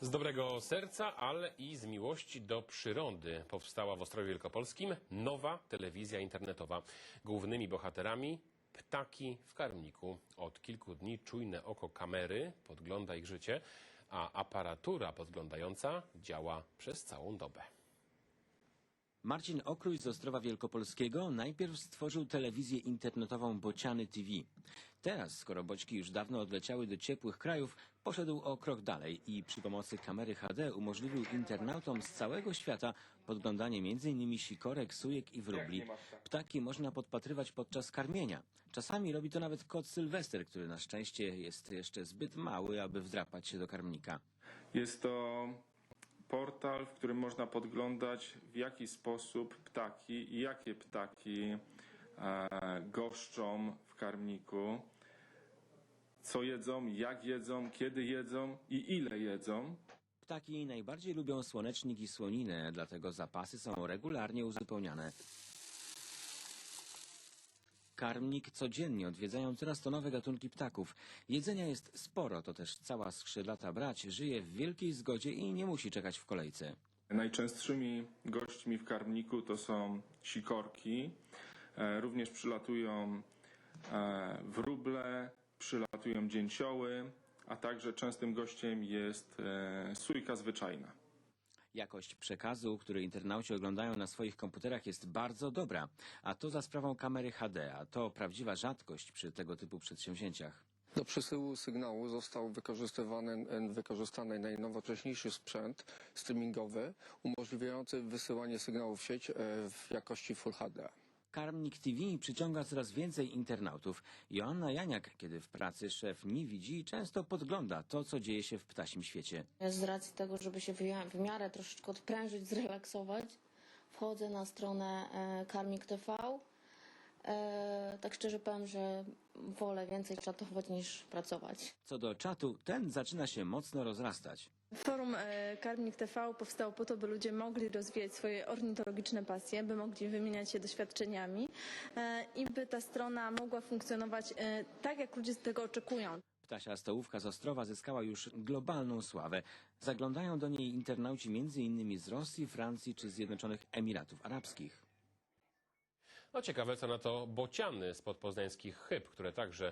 Z dobrego serca, ale i z miłości do przyrody powstała w Ostrowie Wielkopolskim nowa telewizja internetowa. Głównymi bohaterami ptaki w karmniku. Od kilku dni czujne oko kamery podgląda ich życie, a aparatura podglądająca działa przez całą dobę. Marcin Okrój z Ostrowa Wielkopolskiego najpierw stworzył telewizję internetową Bociany TV. Teraz, skoro boćki już dawno odleciały do ciepłych krajów, poszedł o krok dalej i przy pomocy kamery HD umożliwił internautom z całego świata podglądanie m.in. sikorek, sujek i wróbli. Ptaki można podpatrywać podczas karmienia. Czasami robi to nawet kot Sylwester, który na szczęście jest jeszcze zbyt mały, aby wdrapać się do karmnika. Jest to portal, w którym można podglądać w jaki sposób ptaki i jakie ptaki e, goszczą w karmniku, co jedzą, jak jedzą, kiedy jedzą i ile jedzą. Ptaki najbardziej lubią słonecznik i słoninę, dlatego zapasy są regularnie uzupełniane. Karmnik codziennie odwiedzają coraz to nowe gatunki ptaków. Jedzenia jest sporo, to też cała skrzydlata brać żyje w wielkiej zgodzie i nie musi czekać w kolejce. Najczęstszymi gośćmi w karmniku to są sikorki. E, Również przylatują e, wróble, przylatują dzięcioły, a także częstym gościem jest e, sójka zwyczajna. Jakość przekazu, który internauci oglądają na swoich komputerach jest bardzo dobra, a to za sprawą kamery HD, a to prawdziwa rzadkość przy tego typu przedsięwzięciach. Do przesyłu sygnału został wykorzystywany, wykorzystany najnowocześniejszy sprzęt streamingowy umożliwiający wysyłanie sygnału w sieć e, w jakości Full HD. Karmnik TV przyciąga coraz więcej internautów. Joanna Janiak, kiedy w pracy szef nie widzi, często podgląda to, co dzieje się w ptasim świecie. Z racji tego, żeby się w miarę troszeczkę odprężyć, zrelaksować, wchodzę na stronę e, Karmik TV. E, tak szczerze powiem, że wolę więcej czatować niż pracować. Co do czatu, ten zaczyna się mocno rozrastać. Forum e, Karmnik TV powstało po to, by ludzie mogli rozwijać swoje ornitologiczne pasje, by mogli wymieniać się doświadczeniami e, i by ta strona mogła funkcjonować e, tak, jak ludzie z tego oczekują. Ptasia stołówka z Ostrowa zyskała już globalną sławę. Zaglądają do niej internauci m.in. z Rosji, Francji czy Zjednoczonych Emiratów Arabskich. No ciekawe, co na to bociany z podpoznańskich chyb, które także